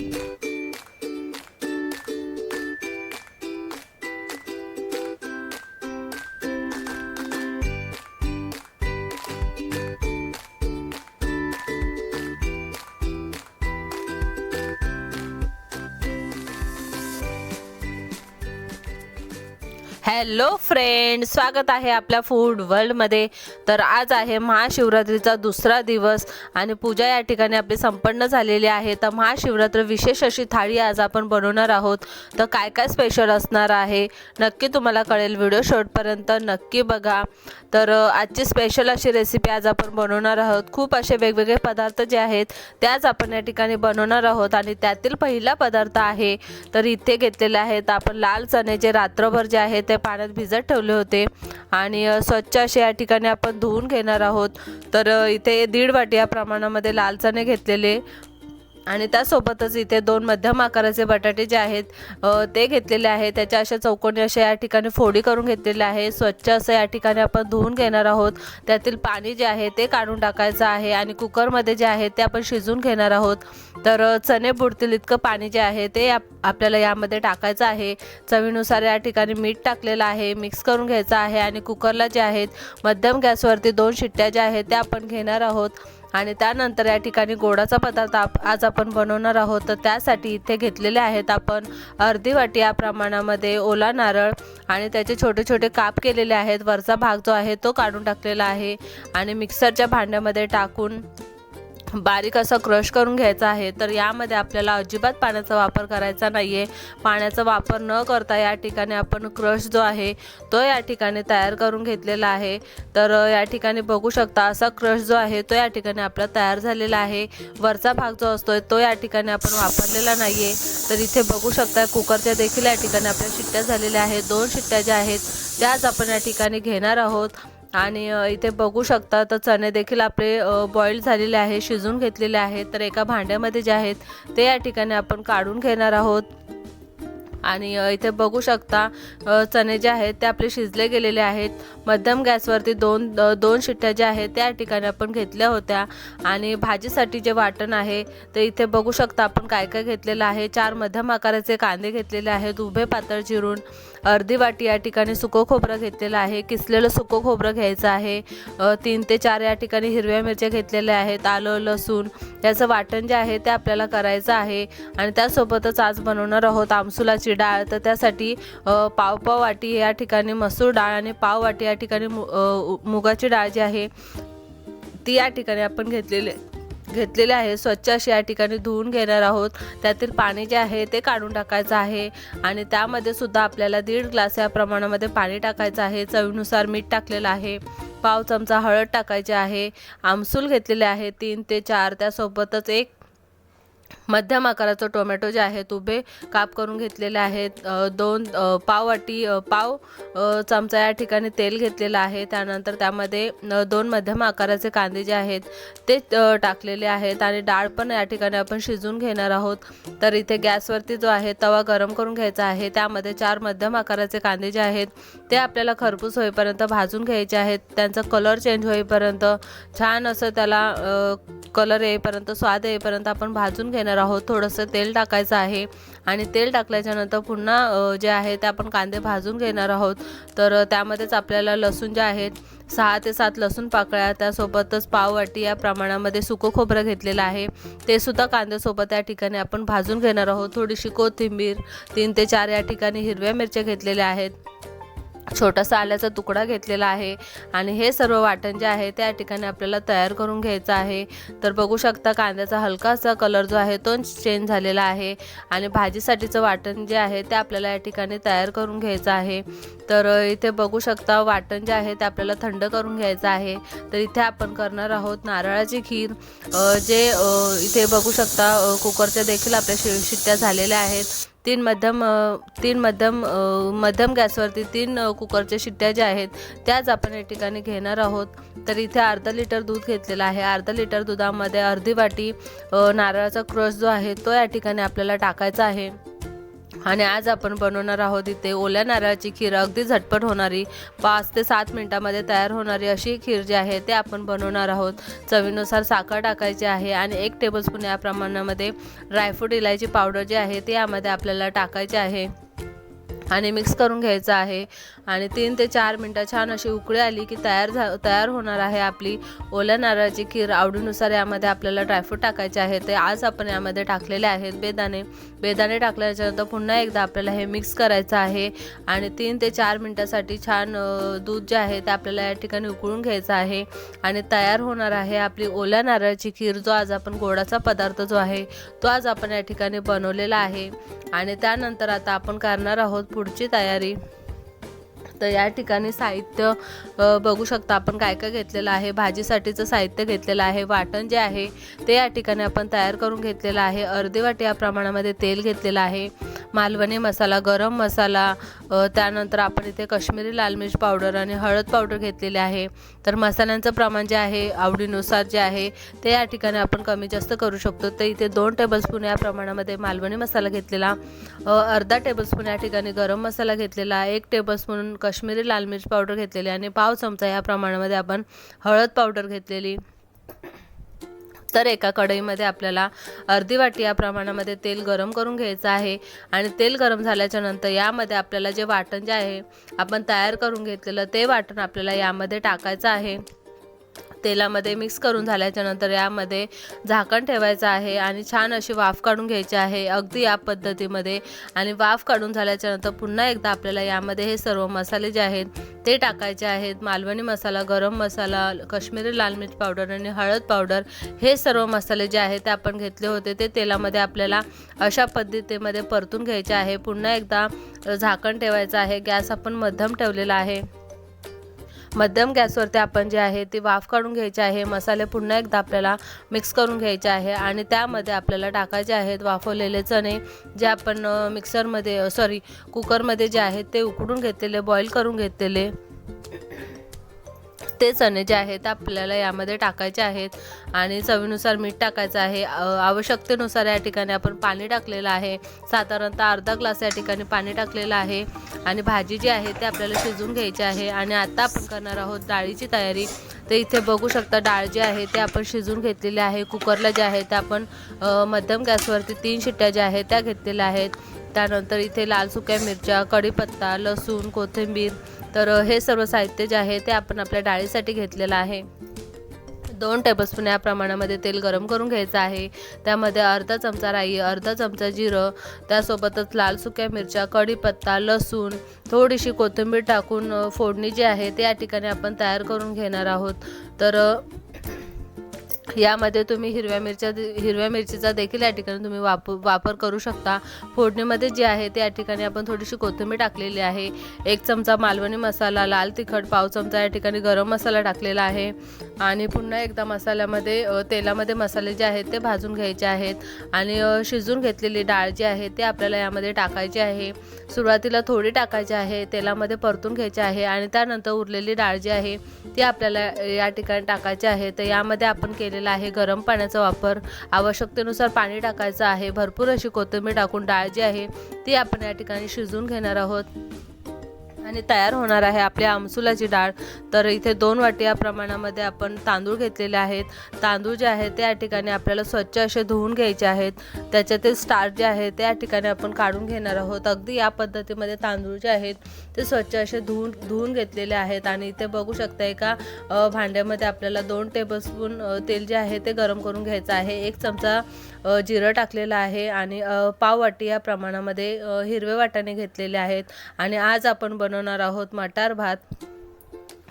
you hello friend स्वागत आहे आपल्या फूड वर्ल्डमध्ये तर आज आहे महाशिवरात्रीचा दुसरा दिवस आणि पूजा या ठिकाणी आपली संपन्न झालेली आहे. तर महाशिवरात्र विशेष अशी थाळी आज आपण बनवणार आहोत. तर काय काय स्पेशल असणार आहे? नक्की तुम्हाला कळेल. व्हिडिओ शेवटपर्यंत नक्की बघा. तर आजची स्पेशल अशी रेसिपी आज आपण बनवणार आहोत. खूप असे वेगवेगळे पदार्थ जे आहेत ते आज आपण या ठिकाणी बनवणार आहोत आणि त्यातील पहिला पदार्थ आहे. तर इथे घेतलेले आहेत आपण लाल चणे जे रात्रभर जे आहे ते पाण्यात भिजत ठेवले होते. आणि स्वच्छ असे या ठिकाणी आपण धुवून घेणार आहोत. तर इथे दीड वाटी या प्रमाणामध्ये लाल चणे घेतलेले आणि त्यासोबतच इथे दोन मध्यम आकाराचे बटाटे जे आहेत ते घेतलेले आहे त्याच्या अशा चौकोनी अशा या ठिकाणी फोडी करून घेतलेल्या आहे स्वच्छ असं या ठिकाणी आपण धुवून घेणार आहोत. त्यातील पाणी जे आहे ते काढून टाकायचं आहे आणि कुकरमध्ये जे आहे ते आपण शिजवून घेणार आहोत. तर चणे बुडतील इतकं पाणी जे आहे ते आप आपल्याला यामध्ये टाकायचं आहे. चवीनुसार या ठिकाणी मीठ टाकलेलं आहे. मिक्स करून घ्यायचं आहे आणि कुकरला जे आहेत मध्यम गॅसवरती दोन शिट्ट्या ज्या आहेत त्या आपण घेणार आहोत. आणि त्यानंतर या ठिकाणी गोडाचा पदार्थ आप आज आपण बनवणार आहोत. तर त्यासाठी इथे घेतलेले आहेत आपण अर्धी वाटी या प्रमाणामध्ये ओला नारळ आणि त्याचे छोटे छोटे काप केलेले आहेत. वरचा भाग जो आहे तो काढून टाकलेला आहे आणि मिक्सरच्या भांड्यामध्ये टाकून बारीक असं क्रश करून घ्यायचं आहे तर यामध्ये आपल्याला अजिबात पाण्याचा वापर करायचा नाही आहे पाण्याचा वापर न करता या ठिकाणी आपण क्रश जो आहे तो या ठिकाणी तयार करून घेतलेला आहे. तर या ठिकाणी बघू शकता असा क्रश जो आहे तो या ठिकाणी आपला तयार झालेला आहे. वरचा भाग जो असतो तो या ठिकाणी आपण वापरलेला नाही आहे तर इथे बघू शकता कुकरच्या देखील या ठिकाणी आपल्या शिट्ट्या झालेल्या आहेत. दोन शिट्ट्या ज्या आहेत त्याच आपण या ठिकाणी घेणार आहोत. आणि इथे बघू शकता तर चणे देखील आपले बॉईल झालेले आहे शिजून घेतलेले आहेत. तर एका भांड्यामध्ये जे आहेत ते या ठिकाणी आपण काढून घेणार आहोत. आणि इथे बघू शकता चणे जे आहेत ते आपले शिजले गेलेले आहेत. मध्यम गॅसवरती दोन दोन शिट्ट्या ज्या आहेत त्या ठिकाणी आपण घेतल्या होत्या. आणि भाजीसाठी जे वाटण आहे ते इथे बघू शकता आपण काय काय घेतलेलं आहे. चार मध्यम आकाराचे कांदे घेतलेले आहेत उभे पातळ चिरून. अर्धी वाटी या ठिकाणी सुकं खोबरं घेतलेलं आहे. किसलेलं सुकं खोबरं घ्यायचं आहे. तीन ते चार या ठिकाणी हिरव्या मिरच्या घेतलेल्या आहेत. आलं लसूण याचं वाटण जे आहे ते आपल्याला करायचं आहे. आणि त्यासोबतच आज बनवणार आहोत आमसुलाची डाळ. तर त्यासाठी पाव पाव वाटी या ठिकाणी मसूर डाळ आणि पाव वाटी या ठिकाणी मु मुगाची डाळ जी आहे ती या ठिकाणी आपण घेतलेली घेतलेले आहे. स्वच्छ अशी या ठिकाणी धुवून घेणार आहोत. त्यातील पाणी जे आहे ते काढून टाकायचं आहे. आणि त्यामध्ये सुद्धा आपल्याला दीड ग्लास या प्रमाणामध्ये पाणी टाकायचं आहे. चवीनुसार मीठ टाकलेलं आहे. पाव चमचा हळद टाकायचे आहे. आमसूल घेतलेले आहे. तीन ते चार. त्यासोबतच एक मध्यम आकाराचं टोमॅटो जे आहेत उभे काप करून घेतलेले आहेत. दोन पाव वाटी पाव चमचा या ठिकाणी तेल घेतलेलं आहे. त्यानंतर त्यामध्ये दोन मध्यम आकाराचे कांदे जे आहेत ते टाकलेले आहेत आणि डाळ पण या ठिकाणी आपण शिजून घेणार आहोत. तर इथे गॅसवरती जो आहे तवा गरम करून घ्यायचा आहे. त्यामध्ये चार मध्यम आकाराचे कांदे जे आहेत ते आपल्याला खरपूस होईपर्यंत भाजून घ्यायचे आहेत. त्यांचा कलर चेंज होईपर्यंत छान असं त्याला कलर येईपर्यंत स्वाद येईपर्यंत आपण भाजून घेणार आहोत. थोडंसं तेल टाकायचं आहे. आणि तेल टाकल्याच्यानंतर पुन्हा जे आहे ते आपण कांदे भाजून घेणार आहोत. तर त्यामध्येच आपल्याला लसूण जे आहेत सहा ते सात लसूण पाकळ्या त्यासोबतच पाववाटी या प्रमाणामध्ये सुकं खोबरं घेतलेलं आहे. ते सुद्धा कांद्यासोबत या ठिकाणी आपण भाजून घेणार आहोत. थोडीशी कोथिंबीर तीन ते चार या ठिकाणी हिरव्या मिरच्या घेतलेल्या आहेत. छोटासा आल्याचा तुकडा घेतलेला आहे आणि हे सर्व वाटण जे आहे त्या ठिकाणी आपल्याला तयार करून घ्यायचं आहे. तर बघू शकता कांद्याचा हलकासा कलर जो आहे तो चेंज झालेला आहे आणि भाजीसाठीचं वाटण जे आहे ते आपल्याला या ठिकाणी तयार करून घ्यायचं आहे. तर इथे बघू शकता वाटण जे आहे ते आपल्याला थंड करून घ्यायचं आहे. तर इथे आपण करणार आहोत नारळाची खीर. जे इथे बघू शकता कुकरच्या देखील आपल्या शि शिट्ट्या झालेल्या आहेत. तीन मध्यम तीन मध्यम मध्यम गॅसवरती तीन कुकरच्या शिट्ट्या ज्या आहेत त्याच आपण या ठिकाणी घेणार आहोत. तर इथे अर्धा लिटर दूध घेतलेलं आहे. अर्धा लिटर दुधामध्ये अर्धी वाटी नारळाचा क्रश जो आहे तो या ठिकाणी आपल्याला टाकायचा आहे. आणि आज आपण बनवणार आहोत इथे ओल्या नारळाची खीर. अगदी झटपट होणारी पाच ते सात मिनटामध्ये तयार होणारी अशी खीर जी आहे ते आपण बनवणार आहोत. चवीनुसार साखर टाकायची आहे आणि एक टेबलस्पून या प्रमाणामध्ये ड्रायफ्रूट इलायची पावडर जी आहे ती यामध्ये आपल्याला टाकायची आहे. आणि मिक्स करून घ्यायचं आहे. आणि तीन ते चार मिनटं छान अशी उकळी आली की तयार झा तयार होणार आहे आपली ओल्या नारळाची खीर. आवडीनुसार यामध्ये आपल्याला ड्रायफ्रूट टाकायचे आहे. ते आज आपण यामध्ये टाकलेले आहेत बेदाणे. बेदाणे टाकल्याच्यानंतर पुन्हा एकदा आपल्याला हे मिक्स करायचं आहे. आणि तीन ते चार मिनटासाठी छान दूध जे आहे ते आपल्याला या ठिकाणी उकळून घ्यायचं आहे. आणि तयार होणार आहे आपली ओल्या नारळाची खीर जो आज आपण गोडाचा पदार्थ जो आहे तो आज आपण या ठिकाणी बनवलेला आहे. आणि त्यानंतर आता आपण करणार आहोत पुढची तयारी. तर या ठिकाणी साहित्य बघू शकता आपण काय काय घेतलेलं आहे. भाजीसाठीचं साहित्य घेतलेलं आहे. वाटण जे आहे ते या ठिकाणी आपण तयार करून घेतलेलं आहे. अर्धे वाटी या प्रमाणामध्ये तेल घेतलेलं आहे. मालवणी मसाला गरम मसाला त्यानंतर आपण इथे काश्मीरी लाल मिर्च पावडर आणि हळद पावडर घेतलेली आहे. तर मसाल्यांचं प्रमाण जे आहे आवडीनुसार जे आहे ते या ठिकाणी आपण कमी जास्त करू शकतो. तर इथे दोन टेबलस्पून या प्रमाणामध्ये मालवणी मसाला घेतलेला अर्धा टेबलस्पून या ठिकाणी गरम मसाला घेतलेला एक टेबलस्पून कश्मीरी लाल मिर्च पावडर घेतलेली आणि पाव चमचा या प्रमाणामध्ये आपण हळद पावडर घेतलेली. तर एका कढईमध्ये आपल्याला अर्धी वाटी या प्रमाणामध्ये तेल गरम करून घ्यायचं आहे. आणि तेल गरम झाल्याच्यानंतर यामध्ये आपल्याला जे वाटण जे आहे आपण तयार करून घेतलेलं ते वाटण आपल्याला यामध्ये टाकायचं आहे. तेलामध्ये मिक्स करून झाल्याच्यानंतर यामध्ये झाकण ठेवायचं आहे आणि छान अशी वाफ काढून घ्यायची आहे. अगदी या पद्धतीमध्ये. आणि वाफ काढून झाल्याच्यानंतर पुन्हा एकदा आपल्याला यामध्ये हे सर्व मसाले जे आहेत ते टाकायचे आहेत. मालवणी मसाला गरम मसाला काश्मीरी लाल मिर्च पावडर आणि हळद पावडर हे सर्व मसाले जे आहेत ते आपण घेतले होते. ते तेलामध्ये आपल्याला अशा पद्धतीमध्ये परतून घ्यायचे आहे. पुन्हा एकदा झाकण ठेवायचं आहे. गॅस आपण मध्यम ठेवलेला आहे. मध्यम गॅसवरती आपण जे आहे ती वाफ काढून घ्यायची आहे. मसाले पुन्हा एकदा आपल्याला मिक्स करून घ्यायचे आहे आणि त्यामध्ये आपल्याला टाकायचे आहेत वाफवलेले चणे जे आपण मिक्सरमध्ये सॉरी कुकरमध्ये जे आहेत ते उकडून घेतलेले बॉईल करून घेतलेले. ते चणे जे आहेत आपल्याला यामध्ये टाकायचे आहेत. आणि चवीनुसार मीठ टाकायचं आहे. आवश्यकतेनुसार या ठिकाणी आपण पाणी टाकलेलं आहे. साधारणतः अर्धा ग्लास या ठिकाणी पाणी टाकलेलं आहे. आणि भाजी जी आहे ते आपल्याला शिजवून घ्यायची आहे. आणि आता आपण करणार आहोत डाळीची तयारी. तर इथे बघू शकता डाळ जी आहे ते आपण शिजवून घेतलेली आहे. कुकरला जे आहे ते आपण मध्यम गॅसवरती तीन शिट्ट्या ज्या आहेत त्या घेतलेल्या आहेत. त्यानंतर इथे लाल सुक्या मिरच्या कढीपत्ता लसूण कोथिंबीर तर हे सर्व साहित्य जे आहे ते आपण आपल्या डाळीसाठी घेतलेलं आहे. दोन टेबलस्पून या प्रमाणामध्ये तेल गरम करून घ्यायचं आहे. त्यामध्ये अर्धा चमचा राई अर्धा चमचा जिरं त्यासोबतच लाल सुक्या मिरच्या कढीपत्ता लसूण थोडीशी कोथिंबीर टाकून फोडणी जी आहे ते या ठिकाणी आपण तयार करून घेणार आहोत. तर यामध्ये तुम्ही हिरव्या मिरच्या हिरव्या मिरचीचा देखील या ठिकाणी तुम्ही वापर वापर करू शकता. फोडणीमध्ये जे आहे ते या ठिकाणी आपण थोडीशी कोथिंबीर टाकलेली आहे. एक चमचा मालवणी मसाला लाल तिखट पाव चमचा या ठिकाणी गरम मसाला टाकलेला आहे. आणि पुन्हा एकदा मसाल्यामध्ये तेलामध्ये मसाले जे आहेत ते भाजून घ्यायचे आहेत. आणि शिजून घेतलेली डाळ जी आहे ते आपल्याला यामध्ये टाकायची आहे. सुरुवातीला थोडी टाकायची आहे तेलामध्ये परतून घ्यायची आहे आणि त्यानंतर उरलेली डाळ जी आहे ती आपल्याला या ठिकाणी टाकायची आहे. तर यामध्ये आपण केले आहे. गरम पाण्याचा वापर आवश्यकतेनुसार पाणी टाकायचं आहे. भरपूर अशी कोथिंबीर टाकून डाळ जी आहे ती आपण या ठिकाणी शिजवून घेणार आहोत. आणि तयार होणार आहे आपली आमसुलाची डाळ. तर इथे दोन वाटी या प्रमाणामध्ये आपण तांदूळ घेतलेले आहेत. तांदूळ जे आहेत त्या ठिकाणी आपल्याला स्वच्छ असे धुवून घ्यायचे आहेत. त्याच्यातील स्टार्च जे आहे त्या ठिकाणी आपण काढून घेणार आहोत. अगदी या पद्धतीमध्ये तांदूळ जे आहेत ते स्वच्छ असे धुवून धुवून घेतलेले आहेत. आणि इथे बघू शकता एका भांड्यामध्ये आपल्याला दोन टेबलस्पून तेल जे आहे ते गरम करून घ्यायचं आहे. एक चमचा जिरं टाकलेलं आहे आणि पाव वाटी या प्रमाणामध्ये हिरवे वाटाणे घेतलेले आहेत आणि आज आपण बनवणार आहोत मटार भात.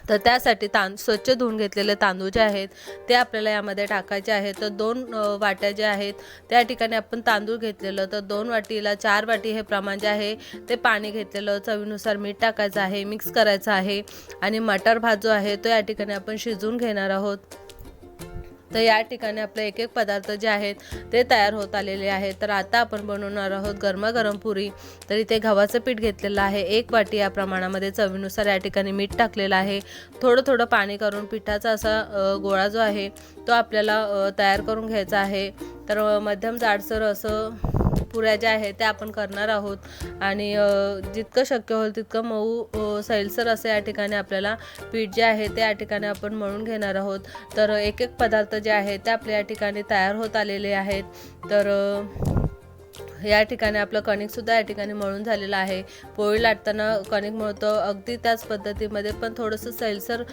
तर त्यासाठी तां स्वच्छ धुवून घेतलेले तांदूळ जे आहेत ते आपल्याला यामध्ये टाकायचे आहेत. तर दोन वाट्या ज्या आहेत त्या ठिकाणी आपण तांदूळ घेतलेलं. तर दोन वाटीला चार वाटी हे प्रमाण जे आहे ते पाणी घेतलेलं. चवीनुसार मीठ टाकायचं आहे मिक्स करायचं आहे आणि मटार भात जो आहे तो या ठिकाणी आपण शिजवून घेणार आहोत. तर या ठिकाणी आपले एक एक पदार्थ जे आहेत ते तयार होत आलेले आहेत. तर आता आपण बनवणार आहोत गरमागरम पुरी. तर इथे गव्हाचं पीठ घेतलेलं आहे. एक वाटी या प्रमाणामध्ये चवीनुसार या ठिकाणी मीठ टाकलेलं आहे. थोडं थोडं पाणी करून पिठाचा असा गोळा जो आहे तो आपल्याला तयार करून घ्यायचा आहे. तर मध्यम जाडसर असं पुऱ्या ज्या आहेत त्या आपण करणार आहोत. आणि जितकं शक्य होईल तितकं मऊ सैलसर असं या ठिकाणी आपल्याला पीठ जे आहे ते या ठिकाणी आपण मळून घेणार आहोत. तर एक एक पदार्थ जे आहेत ते आपल्या या ठिकाणी तयार होत आलेले आहेत. तर या ठिकाणी आपलं कणिकसुद्धा या ठिकाणी मळून झालेलं आहे. पोळी लाटताना कणिक मळतो अगदी त्याच पद्धतीमध्ये पण थोडंसं सैलसर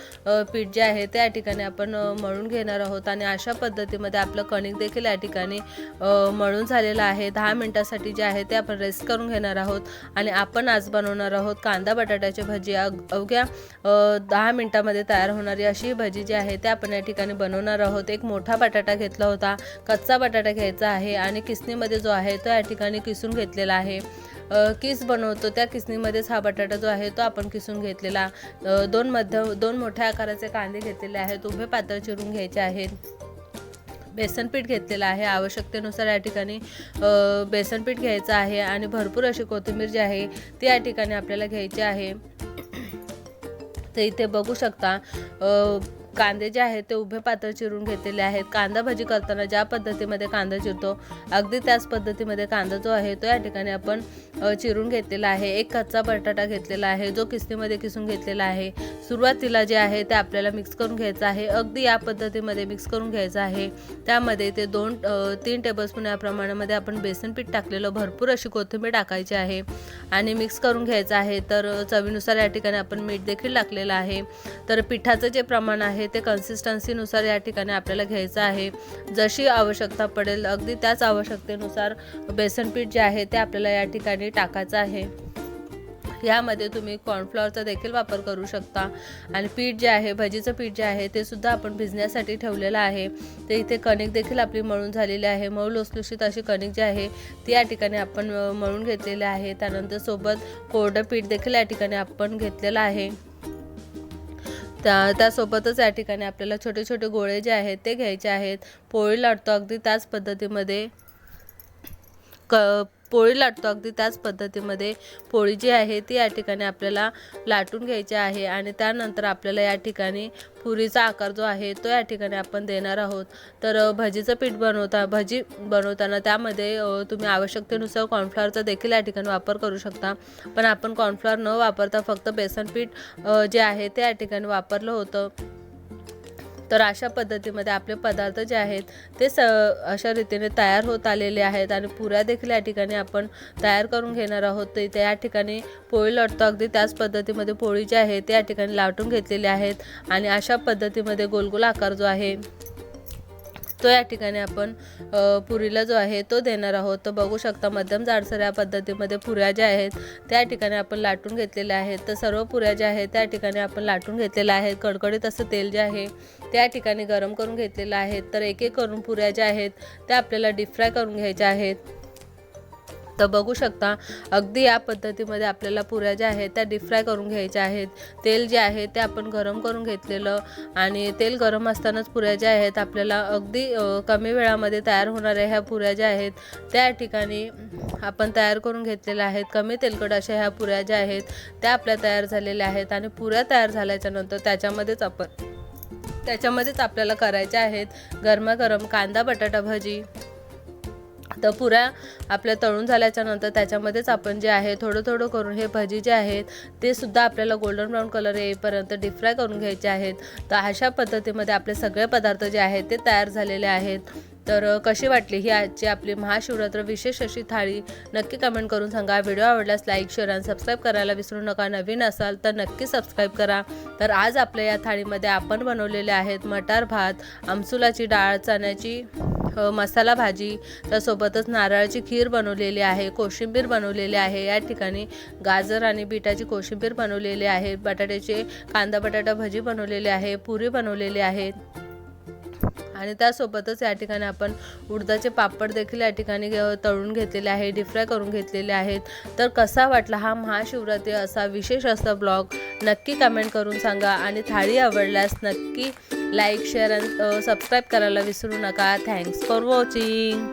पीठ जे आहे त्या ठिकाणी आपण मळून घेणार आहोत आणि अशा पद्धतीमध्ये आपलं कणिक देखील या ठिकाणी मळून झालेलं आहे. दहा मिनटासाठी जे आहे ते आपण रेस्ट करून घेणार आहोत आणि आपण आज बनवणार आहोत कांदा बटाट्याची भजी. अवघ्या दहा मिनटामध्ये तयार होणारी अशी भजी जी आहे ते आपण या ठिकाणी बनवणार आहोत. एक मोठा बटाटा घेतला होता कच्चा बटाटा घ्यायचा आहे आणि किसणीमध्ये जो आहे तो या ठिकाणी किसून घेतलेला आहे. किस बनवतो त्या किसणीमध्येच हा बटाटा जो आहे तो आपण किसून घेतलेला. दोन मध्य दोन मोठ्या आकाराचे कांदे घेतलेले आहेत उभे पातळ चिरून घ्यायचे आहेत. बेसन पीठ घेतलेलं आहे आवश्यकतेनुसार या ठिकाणी बेसनपीठ बेसन पीठ घ्यायचं आहे आणि भरपूर अशी कोथिंबीर जी आहे ती या ठिकाणी आपल्याला घ्यायची आहे. तर इथे बघू शकता कांदे जे आहेत ते उभे पातळ चिरून घेतलेले आहेत. कांदा भाजी करताना ज्या पद्धतीमध्ये कांदा चिरतो अगदी त्याच पद्धतीमध्ये कांदा जो आहे तो या ठिकाणी आपण चिरून घेतलेला आहे. एक कच्चा बटाटा घेतलेला आहे जो किस्तीमध्ये किसून घेतलेला आहे. सुरुवातीला जे आहे ते आपल्याला मिक्स करून घ्यायचं आहे. अगदी या पद्धतीमध्ये मिक्स करून घ्यायचं आहे. त्यामध्ये ते दोन तीन टेबलस्पून या प्रमाणामध्ये आपण बेसन पीठ टाकलेलं भरपूर अशी कोथिंबीर टाकायची आहे आणि मिक्स करून घ्यायचं आहे. तर चवीनुसार या ठिकाणी आपण मीठ देखील टाकलेलं आहे. तर पिठाचं जे प्रमाण आहे ते कन्सिस्टन्सीनुसार या ठिकाणी आपल्याला घ्यायचं आहे. जशी आवश्यकता पडेल अगदी त्याच आवश्यकतेनुसार बेसन पीठ जे आहे ते आपल्याला या ठिकाणी टाकायचं आहे. यामध्ये तुम्ही कॉर्नफ्लॉवरचा देखील वापर करू शकता. आणि पीठ जे आहे भजीचं पीठ जे आहे ते सुद्धा आपण भिजण्यासाठी ठेवलेलं आहे. ते इथे कणिक देखील आपली मळून झालेली आहे. मऊ लुसलुशीत अशी कणिक जी आहे ती या ठिकाणी आपण मळून घेतलेली आहे. त्यानंतर सोबत कोरडं पीठ देखील या ठिकाणी आपण घेतलेलं आहे. त्या त्यासोबतच या ठिकाणी आपल्याला छोटे छोटे गोळे जे आहेत ते घ्यायचे आहेत. पोळी लाटतो अगदी त्याच पद्धतीमध्ये. क पोळी लाटतो. अगदी त्याच पद्धतीमध्ये पोळी जी आहे ती या ठिकाणी आपल्याला लाटून घ्यायची आहे आणि त्यानंतर आपल्याला या ठिकाणी पुरीचा आकार जो आहे तो या ठिकाणी आपण देणार आहोत. तर भजीचं पीठ बनवता भजी बनवताना त्यामध्ये तुम्ही आवश्यकतेनुसार कॉर्नफ्लॉवरचा देखील या ठिकाणी वापर करू शकता. पण आपण कॉर्नफ्लॉवर न वापरता फक्त बेसन पीठ जे आहे ते या ठिकाणी वापरलं होतं. तर अशा पद्धतीमध्ये आपले पदार्थ जे आहेत ते स अशा रीतीने तयार होत आलेले आहेत आणि पुऱ्या देखील या ठिकाणी आपण तयार करून घेणार आहोत. तर इथे या ठिकाणी पोळी लटतो अगदी त्याच पद्धतीमध्ये पोळी जी आहे ते या ठिकाणी लाटून घेतलेली आहेत आणि अशा पद्धतीमध्ये गोलगोल आकार जो आहे तो या ठिकाणी आपण पुरीला जो आहे तो देणार आहोत. तर बघू शकता मध्यम जाडसर या पद्धतीमध्ये पुऱ्या ज्या आहेत त्या ठिकाणी आपण लाटून घेतलेल्या आहेत. तर सर्व पुऱ्या ज्या आहेत त्या ठिकाणी आपण लाटून घेतलेल्या आहेत. कडकडीत असं तेल जे आहे त्या ठिकाणी गरम करून घेतलेलं आहे. तर एक एक करून पुऱ्या ज्या आहेत त्या आपल्याला डीप फ्राय करून घ्यायच्या आहेत. तर बघू शकता. अगदी या पद्धतीमध्ये आपल्याला पुऱ्या ज्या आहेत त्या डीप फ्राय करून घ्यायच्या आहेत. तेल जे आहे ते आपण गरम करून घेतलेलं आणि तेल गरम असतानाच पुऱ्या ज्या आहेत आपल्याला अगदी कमी वेळामध्ये तयार होणाऱ्या ह्या पुऱ्या ज्या आहेत त्या ठिकाणी आपण तयार करून घेतलेल्या आहेत. कमी तेलकट अशा ह्या पुऱ्या ज्या आहेत त्या आपल्या तयार झालेल्या आहेत आणि पुऱ्या तयार झाल्याच्यानंतर त्याच्यामध्येच आपण त्याच्यामध्येच आपल्याला करायच्या आहेत गरमागरम कांदा बटाटा भजी. तर पुऱ्या आपल्या तळून झाल्याच्यानंतर त्याच्यामध्येच आपण जे आहे थोडं थोडं करून हे भजी जे आहेत ते सुद्धा आपल्याला गोल्डन ब्राऊन कलर येईपर्यंत डीप करून घ्यायचे आहेत. तर अशा पद्धतीमध्ये आपले सगळे पदार्थ जे आहेत ते तयार झालेले आहेत. तर कशी वाटली ही आजची आपली महाशिवरात्र विशेष अशी थाळी? नक्की कमेंट करून सांगा. व्हिडिओ आवडल्यास लाईक शेअर आणि सबस्क्राईब करायला विसरू नका. नवीन असाल तर नक्की सबस्क्राईब करा. तर आज आपल्या या थाळीमध्ये आपण बनवलेले आहेत मटार भात आमसुलाची डाळ चण्याची मसाला भाजी त्यासोबतच नारळाची खीर बनवलेली आहे कोशिंबीर बनवलेली आहे. या ठिकाणी गाजर आणि बीटाची कोशिंबीर बनवलेली आहे बटाट्याचे कांदा बटाटा भजी बनवलेली आहे पुरी बनवलेली आहे. आणि त्यासोबतच या ठिकाणी आपण उडदाचे पापड देखील या ठिकाणी तळून घेतलेले आहे डीप करून घेतलेले आहेत. तर कसा वाटला हा महाशिवरात्री असा विशेष असा ब्लॉग? नक्की कमेंट करून सांगा आणि थाळी आवडल्यास नक्की लाईक शेअर आणि सबस्क्राईब करायला विसरू नका. Thanks for watching.